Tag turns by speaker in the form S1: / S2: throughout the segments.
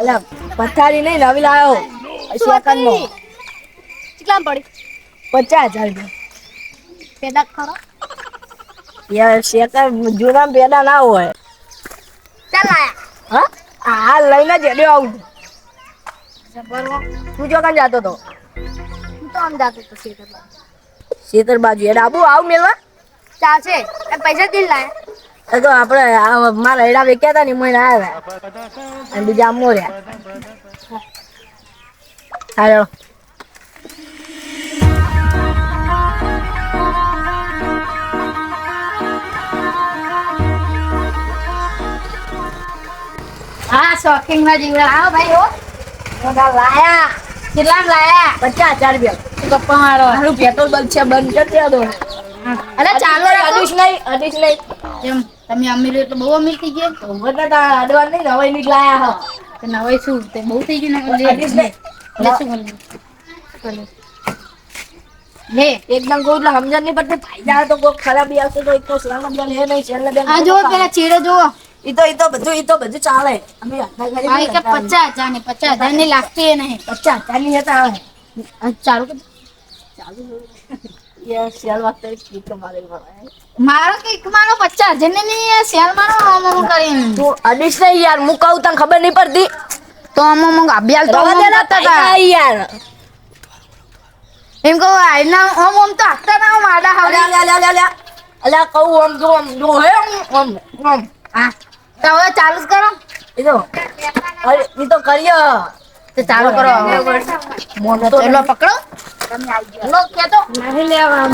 S1: અલા પથારી નહીં નવી લાવ્યો સેકન્ડમાં
S2: કેટલા પડી?
S1: પચાસ હજાર રૂપિયા.
S2: પેદા ખરો
S1: યાર શેકર જૂના પેદા ના હોય.
S2: ચાલ આયા.
S1: હા? આ હાલ લઈને જ હેડ્યો આવું. તું જો કાં જાતો તો.
S2: હું તો આમ જાતો તો શેતર
S1: શેતર બાજુ હેડ. આબુ આવ મેલવા.
S2: ચાલશે પૈસા દિલ લાયા.
S1: એ તો આપણે મારા હેડા વેચ્યા હતા ને મને આવ્યા અને બીજા મોર્યા. રહ્યા હાલો.
S2: હા શોખીનમાં જીવડા. આવો ભાઈ હો.
S1: બધા લાયા.
S2: કેટલા લાયા?
S1: પચાસ હજાર રૂપિયા.
S2: પપ્પા મારો?
S1: મારું પેટ્રોલ બંધ છે બંધ કરી દો.
S2: અરે ચાલો
S1: અડીશ નહીં અડીશ નહીં.
S2: કેમ તમે અમીર એટલે બહુ અમીર થઈ ગયા?
S1: તો બધા તારા નહીં નવાઈ ની જ લાયા હો.
S2: તો નવાઈ શું? તે બહુ થઈ ગયું ને લે લે શું કરવું? લે.
S1: એકદમ કોઈ એટલે સમજણ નહીં પડતી. ફાયદા તો કોઈ ખરાબી આવશે તો એક તો સલામ બેન હે નહીં છેલ્લે બેન
S2: આ જો પેલા ચેડે જો
S1: ઈ તો ઈ તો બધું ઈ તો બધું ચાલે. અમે
S2: આ કે પચાસ હજાર ને પચાસ હજારની લાગતી એ નહીં.
S1: પચાસની હતા
S2: ચાલુ ચાલુ.
S1: યાર શેર વાગતા ઠીક મારે
S2: મારો કંઈક માનો પચાસ હજાર નહીં સેલ મારો આમ આમ કરીને
S1: તું અડીશ નહીં યાર હું કહું તને ખબર નહીં પડતી.
S2: તો આમ આમ તો
S1: રવા
S2: આમ
S1: દે
S2: આમ
S1: ને
S2: કરતા હતા.
S1: ફાયદા યાર.
S2: એમ કહું આઈના તો હાથતા ના
S1: અલ્યા
S2: હાવડા
S1: કહું જો જો હે
S2: તો હવે ચાલુ જ કરો.
S1: ઈ તો અરે તો કરીએ.
S2: તો ચાલુ કરો.
S1: મોનો તો
S2: એટલો પકડો લો કેતો
S1: નહીં લેવા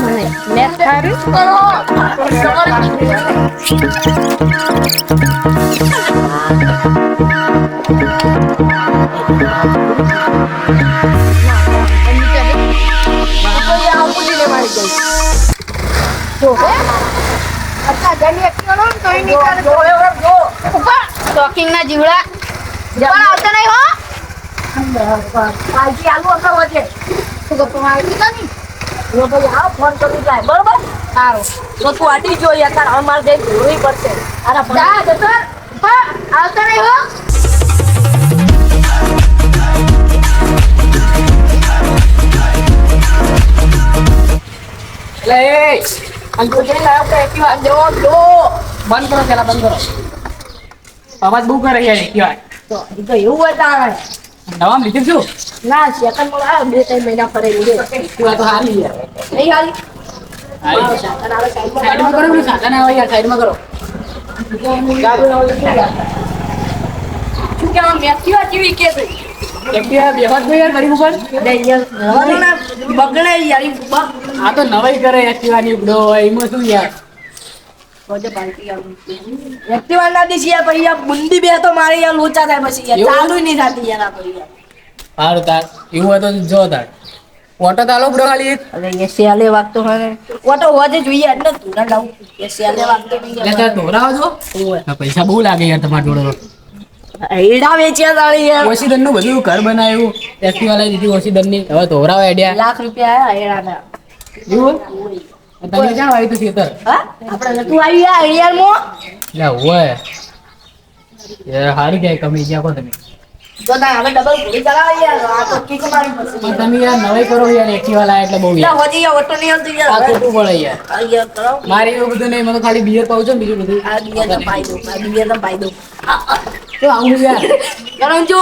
S2: અચ્છા જની એક કરો ને તોય નીકળે ઉપર ટોકિંગ ના જીવડા પણ આવતા નહીં હો શું ગપ્પા મારી દીધા ની સારું.
S1: તો તું આટી જોઈએ તાર અમારે જઈ જોવી પડશે. તારા
S2: જા જતો પણ આવતા નહીં હો.
S3: એટલે
S1: જઈને લાવ્યો તો એક્ટિવા જવો જો
S3: બંધ કરો પેલા બંધ કરો. અવાજ બહુ કરે યાર
S1: તો એવું હોય તારે.
S3: દવા લીધું શું
S1: ના સેકન્ડમાં આવ્યો બે ત્રણ મહિના ફરેલું છે.
S3: એક વાર તો હારી યાર
S1: નહીં
S3: હારી.
S1: સાઈડમાં
S3: કરો પેલું સાધન આવે યાર સાઈડમાં કરો. શું
S1: કહેવા મેક્સિવા જેવી કે
S3: એક્ટિવા આ તો નવાઈ કરે એક્ટિવાની ઉપડો હોય એમાં શું યાર?
S1: એક્ટિવા ના દીધી યાર પછી યાર બુંદી બે તો મારી યાર લોચા થાય પછી યાર. ચાલુ નહીં થતી યાર આ પછી યાર.
S3: સારું તાર એવું હોય તો જો તાર. ઓટો તાલો બ્રો ખાલી એક.
S1: અરે એ સેલે વાગતો હોય ઓટો હોજે જોઈએ એટલે તું ના લાવું. એ સેલે વાગતો નહીં
S3: એટલે તાર ધોરાવો આ પૈસા બહુ લાગે યાર તમાર જોડે
S1: એડા વેચ્યા તાળી યાર.
S3: ઓછી દનનું બધું ઘર બનાવ્યું. એસટી વાળા દીધી ઓછી દનની હવે ધોરાવા આઈડિયા.
S1: લાખ રૂપિયા આયા હેડાના.
S3: એવું? તમે ક્યાં આવ્યું તું ખેતર?
S1: હા? આપણે તું આવી યાર યાર મો
S3: લે હોય. યાર સારું ક્યાંય કમી ગયા કો તમે.
S1: તો તાર હવે ડબલ ભૂલી ચલાવે યાર આ તો કિક મારી પડશે
S3: તમે યાર નવાઈ કરો યાર એક્ટિવા લાયા એટલે બહુ
S1: યાર
S3: યાર.
S1: હોજી યાર ઓટો નહીં આવતું
S3: આ ખોટું પડે યાર.
S1: આ યાર કરો
S3: મારે એવું બધું નહીં મને ખાલી બિયર પાઉં છું બીજું બધું.
S1: આ દિયા તો પાઈ દઉં આ દિયા તો પાઈ દઉં.
S3: તો આવું યાર.
S1: કારણ જો.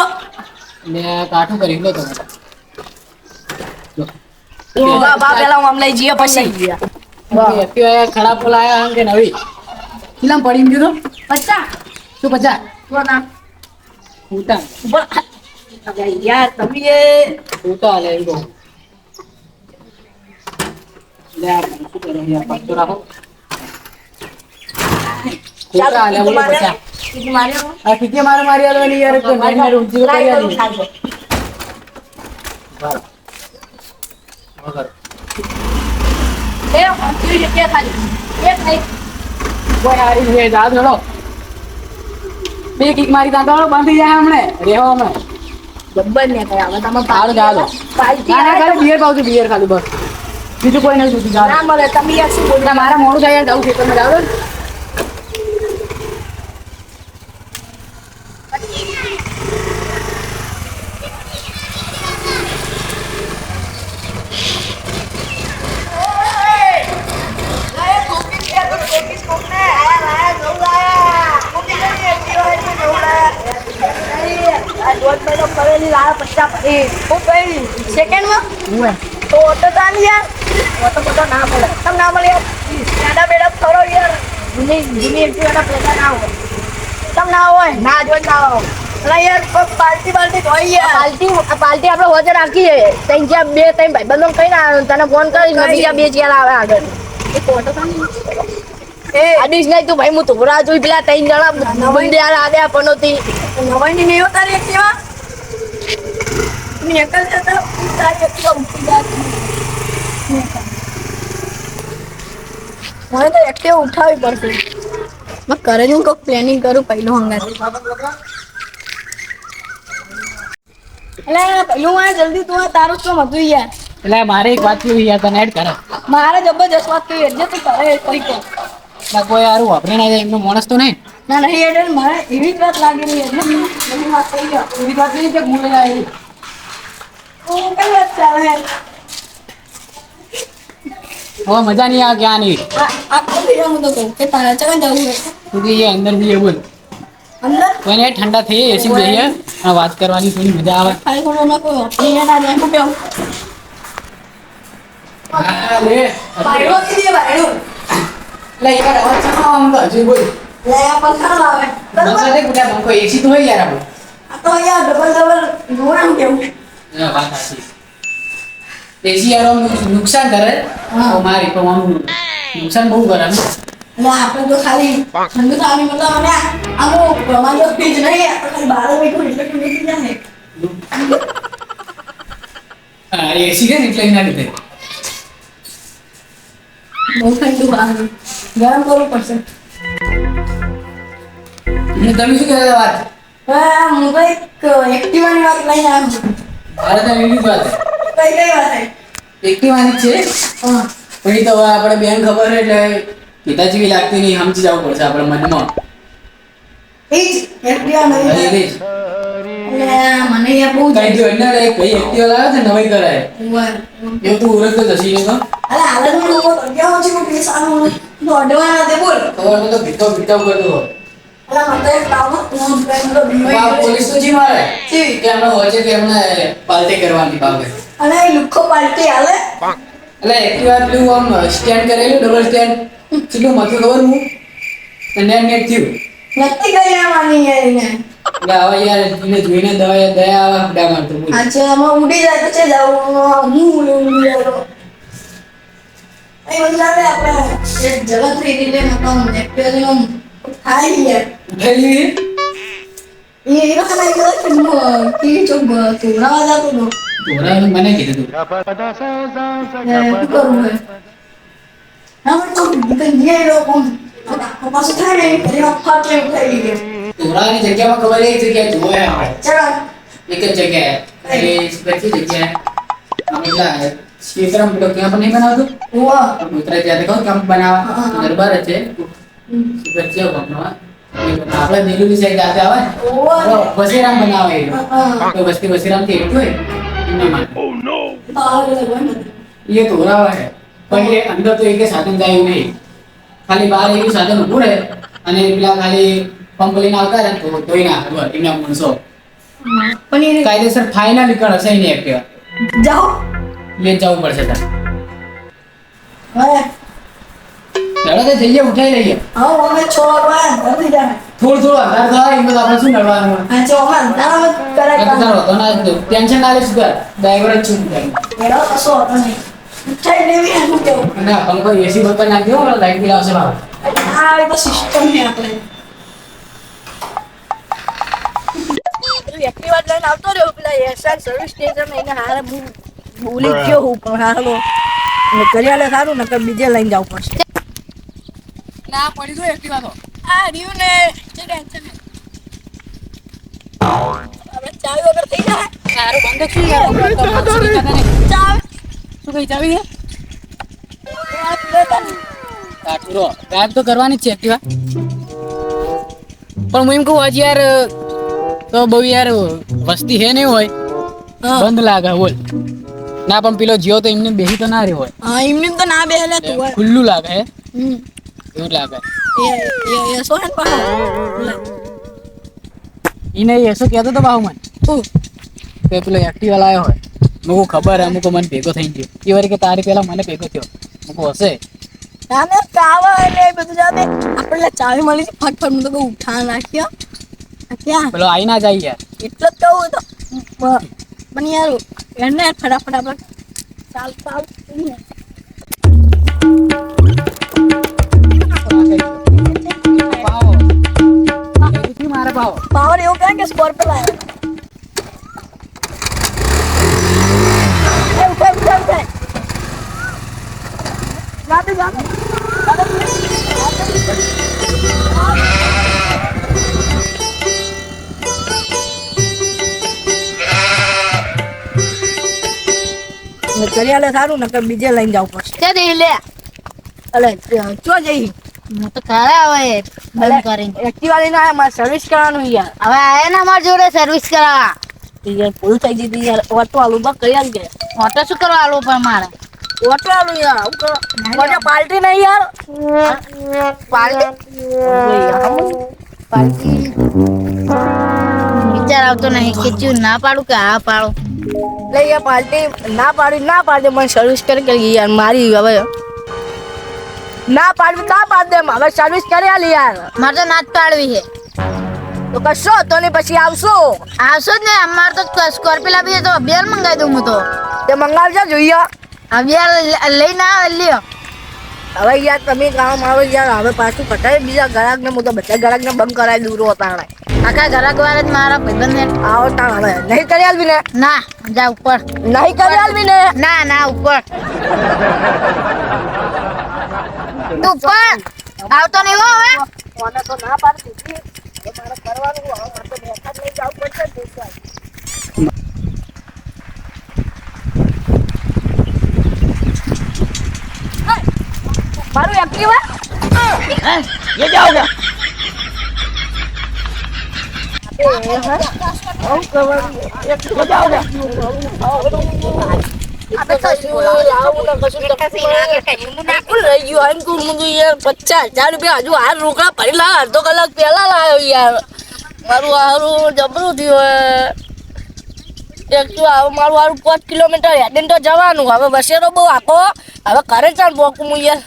S3: ને કાઠું કરી લો તમે. જો.
S1: બા. બા પેલા હું આમ લઈ જઈએ પછી
S3: એક્ટિવા ખરાબ પોલા આયા આમ કે નવી? કેટલામ પડી ગયું તો?
S1: પચા
S3: શું પચાસ?
S1: તો ના.
S3: ઉતા
S1: ઉપર યાર તમે એ
S3: ઉતા લે એવું લે આ શું કરો યાર પાછો રાખો ઉતા લે બોલો પચાસ
S1: કિક માર્યો
S3: આ ખીચે મારે મારી આલવાની યાર તો નાઈ નાઈ ઊંચી ઉતારી આલી. બરાબર. વગર.
S1: એ કેવી રીતે ખાજો એક નહીં
S3: કોઈ હારી છે જા ચલો બે કિક મારી તા બાંધી જાય હમણે. રેહો હમણે.
S1: જબ્બર ને કઈ હવે તમે
S3: દો
S1: પાલટી
S3: ના
S1: આવે
S3: ખાલી બિયર પાઉં બિયર ખાલી બસ. બીજું કોઈ જા
S1: ના મળે તમે યાર શું બોલો?
S3: ના મોડું જાય જવું તમે જાવ ને
S4: ફરેલી લાવે પચાસ એ હું કઈ સેકન્ડમાં
S3: હું
S4: તો ઓટો ચાલ યાર ઓટો બોટો ના મળે તમ ના મળે યાર બેડા બેડા ફરો યાર જૂની જૂની એમટી વાળા પેલા ના હોય. તમ ના હોય. ના હોય અલા યાર પાલટી પાલટી હોય યાર. પાર્ટી પાર્ટી આપણે વચ્ચે રાખીએ. ત્યાં જ્યાં બે ત્રણ ભાઈ બંધ કઈ ના તને ફોન કરીશ બીજા બે ચાર આવે આગળ. એ આદિશ નહીં. તું ભાઈ હું તોરા જોઈ પેલા ત્રણ જણા બંદે યાર આદ્યા પનોતી. નવાઈ ની એકલ જાય મને તો એક્ટિવા ઉઠાવવી પડશે. મેં કરે હું કોઈ પ્લાનિંગ કરું પહેલું હંગાત. એટલે પહેલું આ જલ્દી તું આ તારું શું હતું યાર?
S3: એટલે મારે એક વાત કેવી યાર તને એડ કરે.
S4: મારે જબરજસ્ત વાત કરી એટલે તું કરે કરી કર
S3: એટલે કોઈ યાર વાપરી ના જાય એમનો માણસ તો નહીં.
S4: ના નહીં એટલે મારે એવી જ વાત લાગેલી એટલે એવી વાત કરી ગયો
S3: એવી વાત નહીં કે ભૂલે આવી
S4: હું કઈ વાત ચાલે?
S3: હવે મજા નહીં આવે ક્યાં નહીં
S4: આ આ કોઈ હું તો કહું કે તારા ચાલે જવું છે
S3: તું કે અંદર જઈએ બોલ.
S4: અંદર
S3: કોઈને ઠંડા થઈ એસી જઈએ. આ વાત કરવાની થોડી મજા આવે.
S4: ખાલી ખોટો ના કોઈ ઓપિનિયન ના જાય હું
S3: બંકો એસી તો હોય યાર આપણે.
S4: આ તો યાર ડબલ ડબલ જોવાનું કેવું.
S3: વાત સાચી. એસી યાર નુકસાન કરે મારી તો આમ નુકસાન બહુ કરે
S4: એટલે આપણે તો ખાલી ઠંડુ થવાની મતલબ અમે આમ પ્રમાણ તો ફ્રીજ નહીં આપણે બહાર બેઠું એટલે કે બેસી જાય
S3: હા એસી કે એટલે એના લીધે.
S4: બહુ ઠંડુ આવે ગરમ કરવું પડશે.
S3: ને તમે શું કહેતા વાત?
S4: હા હું તો એક એક્ટિવાની વાત લઈને આવ્યો. ભારત
S3: મારે તો એવી જ વાત. છે
S4: કઈ કઈ વાત છે?
S3: છે? પણ તો આપણે બેન ખબર એટલે પિતા જેવી લાગતી નહીં સમજી જવું પડશે આપણે મનમાં.
S4: એ જ એક્ટિવા મને યાર બહુ
S3: કઈ જો એને લે કઈ એક્ટિવા લાવે છે નવાઈ કરાય?
S4: વાર
S3: તું ઓળખતો જ હશી ને તો
S4: અરે લોકો છે કે દોડવાના તે બોલ.
S3: ખબર તો ભીતો ભીતો કરતો.
S4: અલા મને એક તો
S3: પોલીસ તો જી મારે. કે હોય છે કે હમણાં પાલટી કરવાની બાબે
S4: અને એ લુખ્ખો પાર્ટી હાલે.
S3: એટલે એક્ટિવા પેલું આમ સ્ટેન્ડ કરેલું ડબલ સ્ટેન્ડ કેટલું મથું ખબર હું? અને નેટ થયું.
S4: નથી કરી આવવાની યાર એને.
S3: યાર એને જોઈને દવા દયા આવે ફડા મારતો.
S4: આજે આમાં ઉડી જાય તો છે જાવું હું ઉડી જાય એ બધું આપણે. જગત થઈ રીતે મતલબ એક્ટિવા થાય યાર
S3: લીધી?
S4: એ એ ના કહેવાય કે હું ટીવી ચોક તુરાવા જતો હતો
S3: ધોરાએ મને કીધું તું
S4: ને શું કરવું હે હા પણ તો દીકરી જે લોકો આખો પાછું થાય ને એની વખત એવું થઈ ગયું
S3: ધોરાની જગ્યામાં ખબર એ જગ્યાએ જોવે આપણે
S4: ચલો
S3: એક જ જગ્યાએ એ કચ્છી જગ્યાએ આમ એટલા શેતરામ પેલો ક્યાં પણ નહીં બનાવતો
S4: વાહ
S3: કૂતરા ત્યાં કહો કેમ બનાવવા
S4: હા.
S3: દરબાર જ છે કચ્છી બનાવવા આપણે નીલુની સાઈડ જાતે આવે ને
S4: વાહ
S3: તો વસીરામ બનાવે એ લોકો.
S4: હા
S3: તો વસ્તી વસીરામ
S4: ને
S3: એ ધોરાવા છે પણ એ અંદર તો એક સાધન જાય નહીં ખાલી બહાર એવું સાધન ઉભું રહે અને પેલા ખાલી પંપ લઈને આવતા રહે તો ધોઈ ના ખબર એમના માણસો
S4: પણ એ
S3: કાયદેસર ફાઇનલ નીકળ હશે નહીં એક્ટિવા
S4: જાઓ
S3: લે જવું પડશે તાર ચાલો તો જઈએ ઉઠાઈ લઈએ
S4: હા અમે છ વાગ્યા
S3: થોડું થોડું અંધાર થાય એમાં આપણે શું કરવાનું?
S4: આ છ વાગ્યા અંધારામાં જ કરે
S3: કઈ તો
S4: કામ.
S3: ના ટેન્શન ના કર ડ્રાઈવર જ છું
S4: એનો કશો હતો નહીં. ઉઠાઈ લેવી ને કેવું?
S3: અને પંખો એસી બપર નાખ્યો લાઈટ બિલ આવશે ભાવ
S4: આ એ તો સિસ્ટમ છે આપણે. એક્ટિવા લઈને આવતો રહ્યો પેલા એસઆર સર્વિસ સ્ટેશન એને હારે ભૂલી ગયો હું પણ હાલો કર્યા સારું નકર બીજે લઈને જવું પડશે
S3: ના પડી ગયું એક્ટિવા તો.
S4: આ રહ્યું ને. ટેન્શન નહીં. ચાવી વગર થઈ જાય
S3: સારું બંધ શું યાર શું કઈ ચાવી છે
S4: આ લેતા ને.
S3: કાઠુરો ગાયબ તો કરવાની જ છે એક્ટિવા પણ હું. એમ કહું હજી યાર તો બહુ યાર વસ્તી હે નહીં હોય બંધ લાગે બોલ. ના પણ પેલો જીઓ તો એમને બેસી તો ના રહ્યો હોય.
S4: હા એમની તો ના બેહેલે તું
S3: ખુલ્લું લાગે. એવું લાગે.
S4: એ
S3: એસો કહેતો તો બાહુ મને કે પેલો એક્ટિવા લાવ્યો હોય. મુકુ ખબર હે મુકુ મને ભેગો થઈ ગયો. એ વાર કે તારી પેલા મને ભેગો થયો. મુકુ હશે.
S1: આને કાવા એટલે એ બધું જાતે આપણે ચાવી મળી છે ફટફટ હું તો ઉઠા નાખ્યો ક્યાં?
S3: પેલો આઈ ના જાય યાર.
S1: એટલો જ કહું તો. મને પણ યાર એને ફટાફટ આપણે ચાલ ચાલ
S3: એથી
S1: પાવર એવું કહે કે સ્કોર્પિયો કરિયાલે સારું નકર બીજે લઈને જવું પડશે
S2: લે.
S1: અલે ચો જઈ?
S2: તો ઘરે આવે બંધ કરીને.
S1: એક્ટિવા લઈને આયા મારે સર્વિસ કરવાનું યાર.
S2: હવે આયા ને અમારી જોડે સર્વિસ કરાવવા
S1: યાર ભૂલ થઈ ગઈ યાર. ઓટો આલુ બા કરી આલ ગયા?
S2: ઓટો શું કરવા આલવું પણ મારે?
S1: ઓટો આલુ યાર હું કરો. મને પાર્ટી નહીં યાર.
S2: પાર્ટી
S1: પાર્ટી
S2: વિચાર આવતો નહીં કે ના પાડું કે હા પાડું?
S1: લે યાર પાર્ટી ના પાડી ના પાડી. મને સર્વિસ કરી કરી યાર. મારી હવે ના પાડવી ના પાડ દે હવે સર્વિસ કરી આલી યાર
S2: મારે તો ના પાડવી છે.
S1: તો કશો તો ને પછી આવશો?
S2: આવશો જ ને. અમારે તો સ્કોર્પિયો લાવી તો અભિયાન મંગાવી દઉં હું તો.
S1: તે મંગાવજો જોઈએ.
S2: હવે લઈને આવે લ્યો.
S1: હવે યાર તમે કામ આવે યાર. હવે પાછું કટાય બીજા ગ્રાહક ને હું તો બધા ગ્રાહક ને બંધ કરાવી દૂર હતા
S2: આખા ગ્રાહક વાળા જ મારા ભાઈબંધને.
S1: આવો આવતા હવે. નહીં કરી આલવી ને
S2: ના જા ઉપર.
S1: નહીં કરી આલવી ને
S2: ના ના ઉપર. તું ઉપર આવતો નહીં હો હવે
S1: મને તો ના પાડતી હતી. હવે મારે કરવાનું હવે મારે તો બેઠા જ લઈ જવું પડશે જ દોસ્ત. મારું એક્ટિવા
S3: ये क्या हो गया
S1: પચાસ હજાર રૂપિયા હજુ હાર રોકડા ભરી લાવ અડધો કલાક પહેલા લાવ્યો યાર. મારું હારું જબરું થયું એક તો હવે મારું હારું પાંચ કિલોમીટર હેડીને તો જવાનું. હવે બસેરો બહુ આખો. હવે ઘરે ચાલ બોકું હું યાર.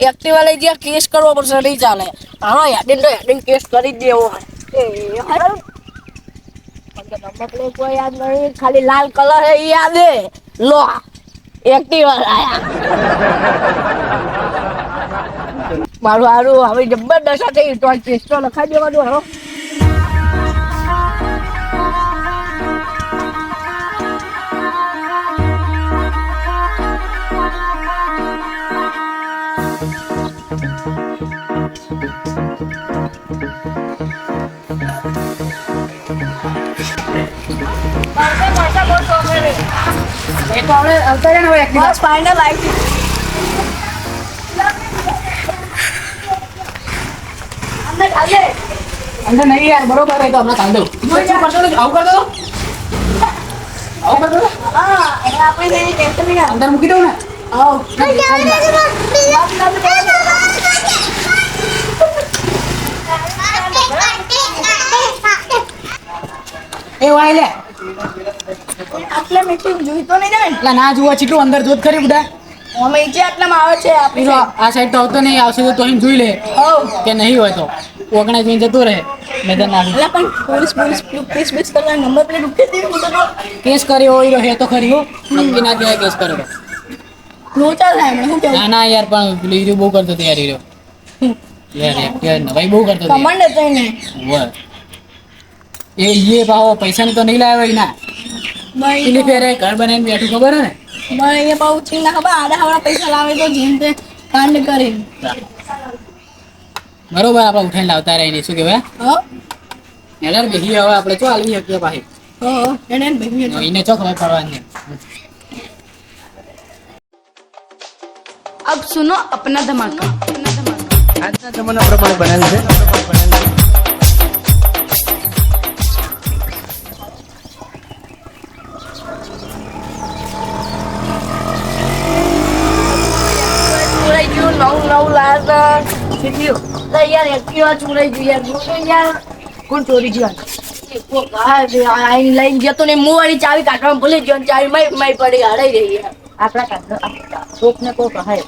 S1: એક્ટિવા લઈ જ્યાં કેસ કરવો પડશે નહીં ચાલે. હા હેડીને તો હેડીને કેસ કરી જ દેવો. એ. નંબર પ્લેટ કોઈ યાદ નહીં ખાલી લાલ કલર હે યાદ હે. લો એક્ટિવા લાયા. મારું હારું હવે જબરદસ્ત થઈ તો કેસ લખાઈ દેવાનું હવે
S3: એ તો આપણે આવતા રહ્યા ને હવે
S1: બસ ફાઇનલ આવી અંદર ચાલે.
S3: અંદર નહીં યાર બરોબર એ તો હમણાં કાઢ દઉં શું કરશો આવું કરતો? આવું કરતો?
S1: હા આપણે ટેન્શન નહીં
S3: અંદર મૂકી દઉં ને?
S1: આવો
S3: એ વાય લે.
S1: આટલે મીટિંગ જોઈ તો નહીં જાય
S3: એટલે ના જોવા ચીટલું અંદર જોત ખરી બધા.
S1: અમે જે આટલામાં આવે છે આપણી
S3: આ સાઈડ તો આવતો નહીં આવશે તો એમ જોઈ લે. કે નહીં હોય તો. ઓગણા જોઈને જતો રહે મેદાન ના
S1: એટલે પણ પોલીસ પોલીસ પીસ પીસ કરવા નંબર પ્લેટ ઉઠી હું તો.
S3: કેસ કર્યો હોય રહ્યો તો ખરી હો. નક્કી ના કહેવાય કેસ કર્યો
S1: નો ચાલે એમણે શું કેવું?
S3: ના ના યાર પણ લીરી બહુ કરતો તૈયારી રહ્યો યાર યાર નવાઈ બહુ કરતો.
S1: કમંડ હતો એને
S3: એ યે પાહો પૈસા તો નહીં લાવ્યો એના.
S1: ભાઈ
S3: પેલી ફેરે ઘર બનાવીને બેઠું ખબર ને?
S1: મને એ બહુ છે ના ખબર આડા હવડા પૈસા લાવે તો જીમ તે કાંડ કરે.
S3: બરોબર આપણે ઉઠાઈને લાવતા રહીને શું કહેવાય? એડર બેહી હવે આપણે ચો આલવી શકીએ
S1: પાહી એને બેહી
S3: એને ચો ખબર પડવાની?
S2: અબ સુનો અપના ધમાકા
S5: આજના જમાના પ્રમાણે બનાવી છે?
S1: લાયા કેટલી યાર એક્ટિવા ચોરાઈ ગયું યાર. તો યાર કોણ ચોરી ગયું આઈને લઈને જતો ને મું વાળી ચાવી કાઢવામાં ભૂલી ગયો ચાવી મય મય પડી હરાઈ રહી છે.
S5: આપણા કાઢો કોક ને કોક હે.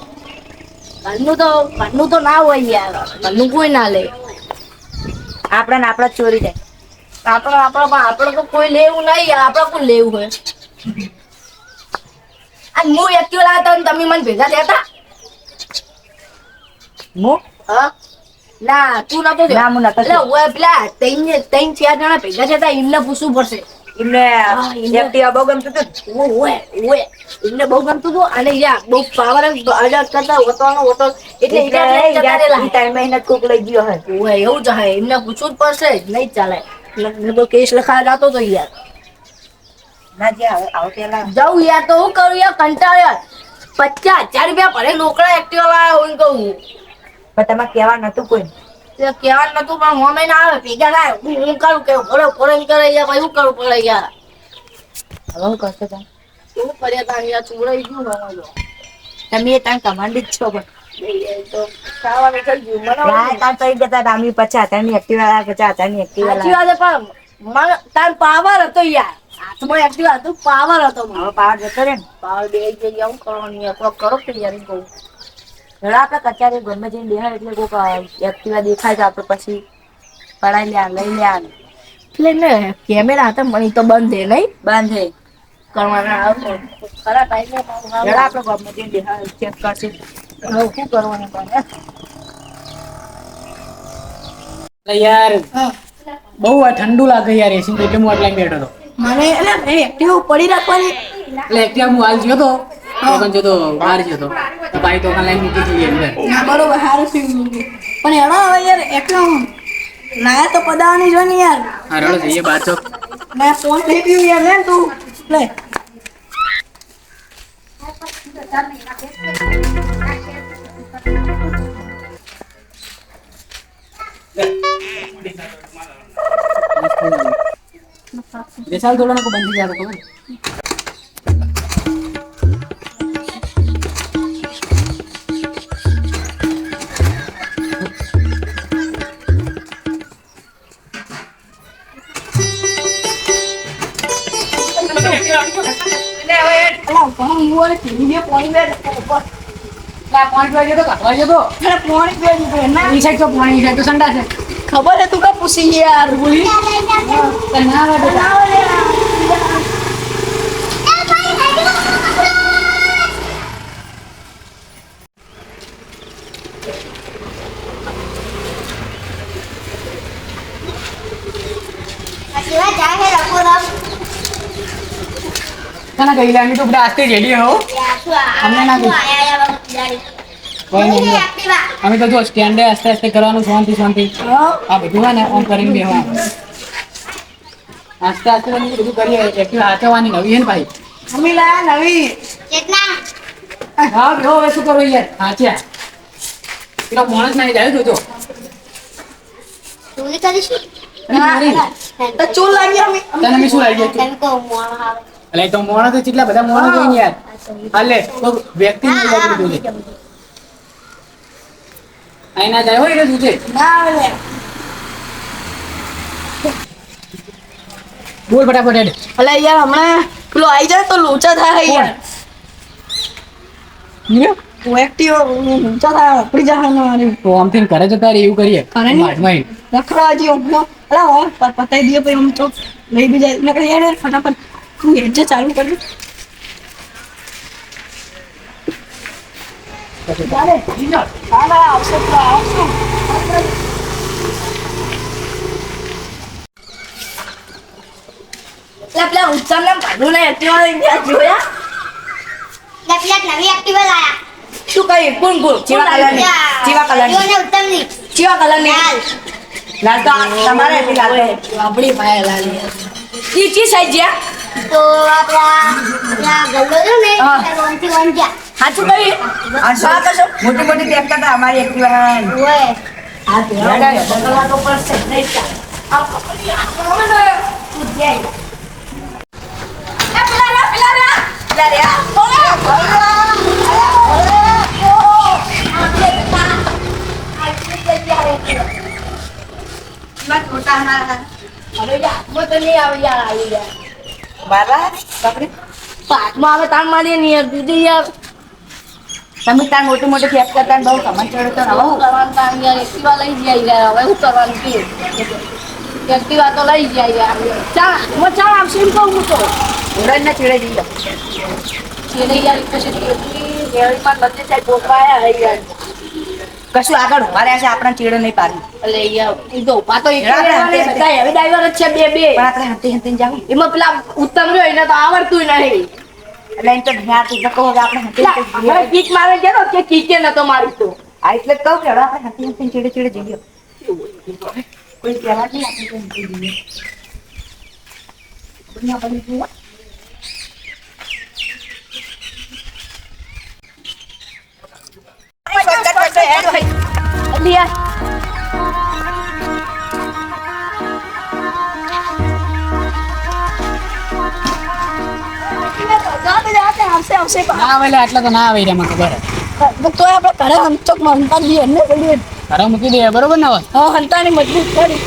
S1: ઘરનું તો ઘરનું તો ના હોય યાર. ઘરનું કોઈ ના લે.
S5: આપણા ને આપણા ચોરી જાય.
S1: આપણે આપણે પણ આપણે તો કોઈ લેવું નહીં યાર. આપણે કોણ લેવું હોય? અને હું એક્ટિવા લાવતા ને તમે મને ભેગા થયા
S5: હું
S1: હા? ના તું નતો.
S5: ના, હું નતો
S1: એટલે. ઓય પેલા ત્રણ ને- ત્રણ ચાર જણા ભેગા થયા હતા એમને પૂછવું પડશે.
S5: એમને
S1: હા,
S5: બહુ ગમતું હતું
S1: ઓય ઓય ઓય એમને બહુ ગમતું હતું અને યા બહુ પાવર કરતા એટલે
S5: એટલે. ટાઈમે એને કોક લઈ ગયો હે
S1: ઓય એવું જ હે એમને પૂછવું જ પડશે નહીં ચાલે. તો કેસ લખા જાતો તો યાર.
S5: ના જે આવો પેલા
S1: જાઉં યાર તો હું કરું યાર કંટાળ્યા. પચાસ હજાર રૂપિયા ભરે લોકડા એક્ટિવા લાવ્યો હું કહું.
S5: પણ તમારે કહેવા નતું કોઈ.
S1: કહેવા નતું પણ મમ્મી ના આવે ભેગા થાય. હું કરું કે ભરો ભરો કરે યાર ભાઈ હું કરું પડે યાર.
S5: હવે હું કરશો તમે?
S1: શું કર્યા તા યાર ચૂડાઈ ગયું મારો
S5: તમે એ તાણ કમાન્ડ જ છો પણ.
S1: તો ખાવાનું થઈ ગયું મને
S5: તાણ પડી જતા હતા અમે એક્ટિવા પચાસ હજારની એક્ટિવા
S1: વાત પણ તાર પાવર હતો યાર. હાથમાં એક્ટિવા હતું પાવર હતો
S5: મારો પાવર જતો રે ને.
S1: પાવર બે જગ્યા હું કરવાનું કરો કે યાર કહું.
S5: રડા આપણે કચારી ગમે જઈને દેખાય એટલે કોક એક્ટિવા દેખાય તો આપણે પછી પડાઈ લે લઈ લે
S1: એટલે ને કેમેરા હતા ઈ તો બંધ હે નહીં?
S5: બંધ હે.
S1: કરવાના આવતો ખરા ટાઈમે.
S5: રડા આપણે ગમે જઈને દેખાય ચેક કરશું.
S1: હવે શું કરવાનું પણ
S3: યાર બહુ આ ઠંડુ લાગે યાર એસી એટલે હું આટલા બેઠો હતો.
S1: મને એટલે એક્ટિવ પડી રાખવાની.
S3: એટલે એકવાર હું હાલ ગયો તો પણ જો તો બહાર ગયો તો. ભાઈ તો લાઈન મૂકી દીધી અંદર
S1: બરોબર સારું થયું પણ એનો હવે યાર એક્ટિવ લાયા તો પદાવાની જો ને યાર.
S3: હા રડો જઈએ બાર તો
S1: મેં ફોન લઈ ગયું યાર લે તું. લે.
S3: બેસાલ થોડો બંધી જાય તો ખબર
S1: પણ હું અને ટીવી જે પાણી બે ઉપર
S3: એટલે આ પાંચ વાગે તો કાઢવા જતો.
S1: અરે પાણી બે ઉપર ના
S3: ઈ સાઈડ તો પાણી ઈ સાઈડ તો સંડા છે.
S1: ખબર હે તું કા પૂછી યાર બોલી?
S3: તો ના આવે બેટા. તને કહી લે અમે તો બધા આસ્તે રેડી હો. અમને ના કહી કોઈ નહીં અમે તો જો સ્ટેન્ડે આસ્તે આસ્તે કરવાનું શાંતિ શાંતિ. આ બધું હોય ને ઓન કરીને બેહવાનું આસ્તે આસ્તે અમે બધું કરીએ એકટીવ હાચવવાની નવી હે ને ભાઈ?
S1: મમ્મી લા નવી.
S3: હા બેહો હવે શું કરો યાર? હાચ્યા. પેલો માણસ ના જાય જોજો
S1: ચૂલ લાગી અમે
S3: તને મેં શું લાગી એટલે તો મોણા તો કેટલા બધા મોણા ને યાર. હાલે તો વ્યક્તિ ને લાગી દીધું છે. ના જાય હોય રે શું છે.
S1: ના
S3: બોલ ફટાફટ હેડ.
S1: અલે યાર હમણાં પેલો આવી જાય તો લોચા થાય યાર.
S3: નિયો
S1: એક્ટિવ લોચા થાય જાય ને મારી.
S3: તો ઘરે જતા રહે એવું કરીએ.
S1: ઘરે નહીં?
S3: માઠમાં
S1: રખડા હજી અલા પતાઈ દઈએ પછી તો લઈ બી જાય. યાર ફટાફટ. તું હેડ ચાલુ એટલે પેલા ઉત્તમ ને ભાડું ને એક્ટિવા જોયા? શું કહી કોણ કોણ?
S5: ચેવા કલરની ચેવા કલરની
S1: ચેવા કલરની
S5: લાલ. તો તમારે લાલ
S1: આપણી પાસે લાલી ઈ ચી સાઈઝ જ્યાં.
S6: તો આપણા ગલ્લો છે ને વન
S1: સાચું
S5: આ મોટી મોટી બેગ કરતા અમારી એક્ટિવા
S6: ઓય
S1: હા બદલવા તો પડશે નહીં ચાલે આ પકડી આ મને ઉદ્યાય એ પેલા રે પેલા રે પેલા રે બોલે અરે હાથમાં તો નહીં આવે યાર આવી
S5: બાપરે
S1: પાકમાં આવે તાણ મારીએ નહીં યાર દીદી યાર.
S5: તમે તાર મોટી મોટી ફેસ કરતા ને બહુ કમન ચડે તો
S1: કરવાનું તાણ યાર? એક્ટિવા લઈ જાય યાર હવે શું કરવાનું કે એક્ટિવા તો લઈ જાય યાર. ચા હું ચા આપશે એમ કહું હું તો.
S5: ઉડન ના ચીડે જઈએ
S1: છેલ્લે યાર પછી એટલી રેડી પણ બધે પોકવાયા હે યાર.
S5: કશું આગળ ઊભા રહ્યા છે આપણા ચીડે નહીં પાડી.
S1: એટલે એ તો ઊભા તો એક હવે ડ્રાઈવર જ છે બે બે.
S5: પણ આપણે હંતી હંતી જાવ
S1: એમાં પેલા ઉત્તમ રહ્યો એને તો આવડતું નહીં.
S5: એટલે એમ તો આવતું એટલે કહું હવે આપણે હંતી
S1: કીક મારે ગયો કે કિકે નતો મારી તો.
S5: આ એટલે કહું કે હવે આપણે હંતી હંતી ચીડે ચીડે જઈએ. કોઈ કહેવા નહીં આપણે તો હંતી જઈએ. ના બની જુઓ.
S3: ના તો ના આવે એમાં ખબર હે.
S1: તો આપણે ઘરે હંતા
S3: મૂકી દે બરોબર ને હવે?
S1: હા હંતાની મજબૂત કરી.